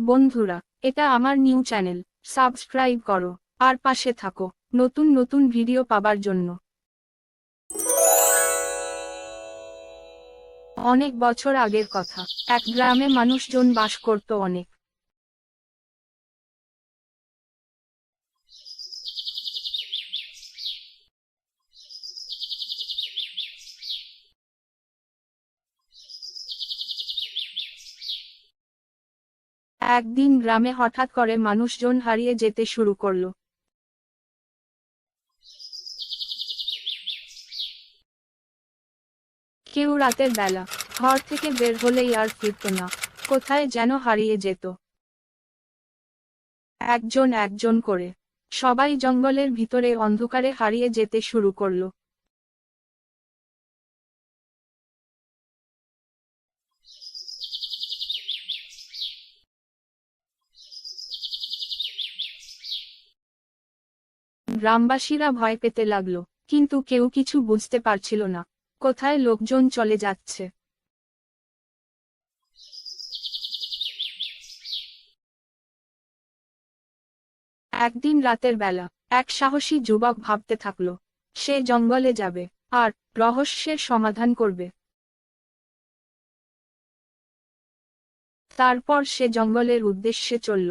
বন্ধুরা, এটা আমার নিউ চ্যানেল। সাবস্ক্রাইব করো। আর পাশে থাকো। নতুন নতুন ভিডিও পাবার জন্য। অনেক বছর আগের কথা। এক গ্রামে মানুষজন বাস করত অনেক। একদিন গ্রামে হঠাৎ করে মানুষজন হারিয়ে যেতে শুরু করল। কেউ রাতের বেলা ঘর থেকে বের হলেই আর ফিরত না, কোথায় যেন হারিয়ে যেত। একজন একজন করে সবাই জঙ্গলের ভিতরে অন্ধকারে হারিয়ে যেতে শুরু করল। গ্রামবাসীরা ভয় পেতে লাগল, কিন্তু কেউ কিছু বুঝতে পারছিল না। কোথায় লোকজন চলে যাচ্ছে? একদিন রাতের বেলা, এক সাহসী যুবক ভাবতে থাকল, সে জঙ্গলে যাবে, আর রহস্যের সমাধান করবে। তারপর সে জঙ্গলের উদ্দেশ্যে চলল।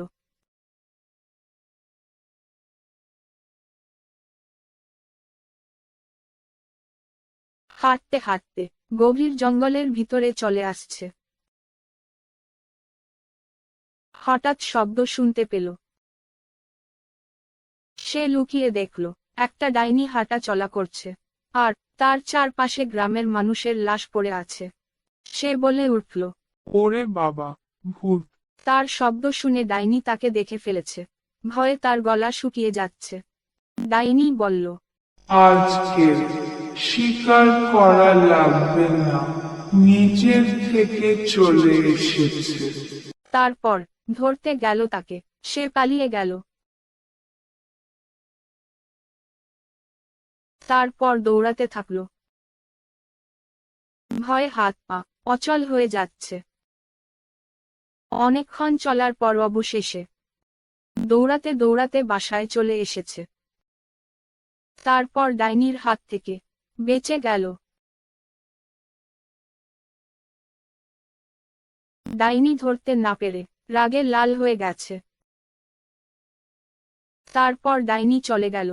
হাঁটতে হাঁটতে গভীর জঙ্গলের ভিতরে চলে আসছে। হঠাৎ শব্দ শুনতে পেল। সে লুকিয়ে দেখল একটা ডাইনি হাঁটা চলা করছে আর তার চারপাশে গ্রামের মানুষের লাশ পড়ে আছে। সে বলে উঠল ওরে বাবা ভূত। তার শব্দ শুনে ডাইনি তাকে দেখে ফেলেছে। ভয়ে তার গলা শুকিয়ে যাচ্ছে। ডাইনি বলল আজকে শিকার করা লাগবে না। নিজের থেকে চলে এসেছে। তারপর ধরতে গেল তাকে। সে পালিয়ে গেল। তারপর দৌড়াতে থাকল। ভয়ে হাত পা অচল হয়ে যাচ্ছে। অনেকক্ষণ চলার পর অবশেষে দৌড়াতে দৌড়াতে বাসায় চলে এসেছে। তারপর ডাইনির হাত থেকে বেঁচে গেল। ডাইনি ধরতে না পেরে রাগে লাল হয়ে গেছে। তারপর ডাইনি চলে গেল।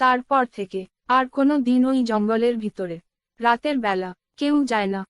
তারপর থেকে আর কোনো দিন ওই জঙ্গলের ভিতরে, রাতের বেলা, কেউ যায় না।